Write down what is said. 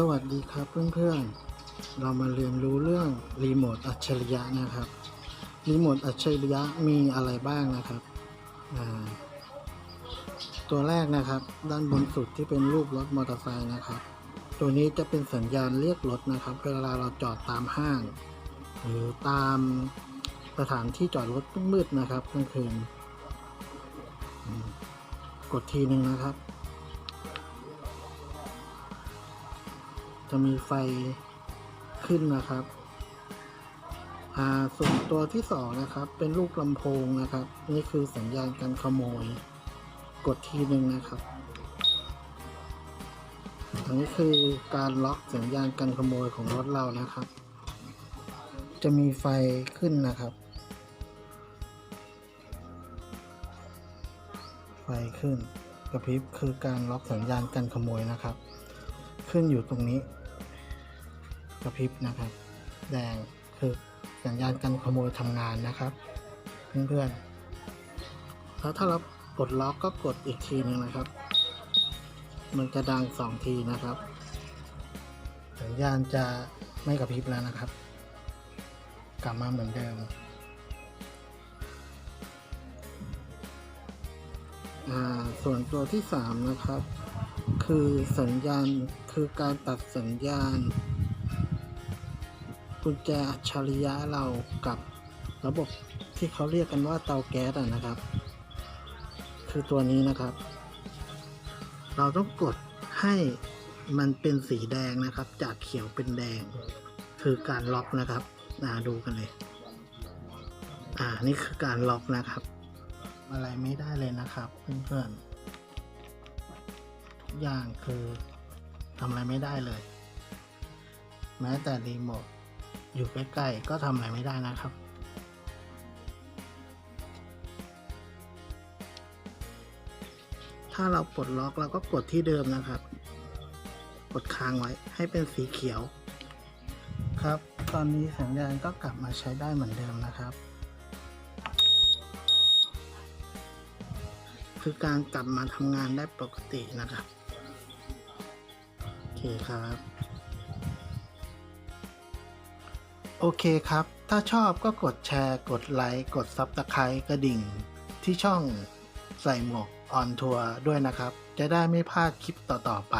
สวัสดีครับเพื่อนๆ เรามาเรียนรู้เรื่องรีโมทอัจฉริยะนะครับรีโมทอัจฉริยะมีอะไรบ้างนะครับ ตัวแรกนะครับ ด้านบนสุดที่เป็นรูปรถมอเตอร์ไซค์นะครับ ตัวนี้จะเป็นสัญญาณเรียกรถนะครับ เวลาเราจอดตามห้าง หรือตามสถานที่จอดรถมืดนะครับกลางคืนกดทีหนึ่งนะครับ จะมีไฟขึ้นนะครับอ่าส่วนตัวที่สองนะครับ เป็นลูกลำโพงนะครับ นี่คือสัญญาณการขโมย กดทีหนึ่งนะครับ อันนี้คือการล็อกสัญญาณการขโมยของรถเรานะครับ จะมีไฟขึ้นนะครับ ไฟขึ้นกระพริบคือการล็อกสัญญาณการขโมยนะครับ ขึ้นอยู่ตรงนี้กระพริบนะครับ แดงคือสัญญาณการขโมยทำงานนะครับ เพื่อนๆแล้วถ้าเราปลดล็อกก็กดอีกทีหนึ่งนะครับ มันจะดังสองทีนะครับ สัญญาณจะไม่กระพริบแล้วนะครับ กลับมาเหมือนเดิมอ่าส่วนตัวที่สามนะครับ คือสัญญาณคือการตัดสัญญาณ กุญแจอัจฉริยะเรากับระบบที่เขาเรียกกันว่าเตาแก๊สอะนะครับ คือตัวนี้นะครับ เราต้องกดให้มันเป็นสีแดงนะครับ จากเขียวเป็นแดง คือการล็อกนะครับอ่าดูกันเลย อ่านี่คือการล็อกนะครับ อะไรไม่ได้เลยนะครับเพื่อนๆ อย่างคือทำอะไรไม่ได้เลย แม้แต่รีโมทอยู่ใกล้ๆก็ทำอะไรไม่ได้นะครับ ถ้าเราปลดล็อกเราก็กดที่เดิมนะครับ กดค้างไว้ให้เป็นสีเขียว ครับ ตอนนี้สัญญาณก็กลับมาใช้ได้เหมือนเดิมนะครับ คือการกลับมาทำงานได้ปกตินะครับ เคครับ โอเคครับ ถ้าชอบก็กดแชร์ กดไลค์ กดซับสไครต์กระดิ่ง ที่ช่องใส่หมวกออนทัวร์ด้วยนะครับ จะได้ไม่พลาดคลิปต่อ ๆ ไป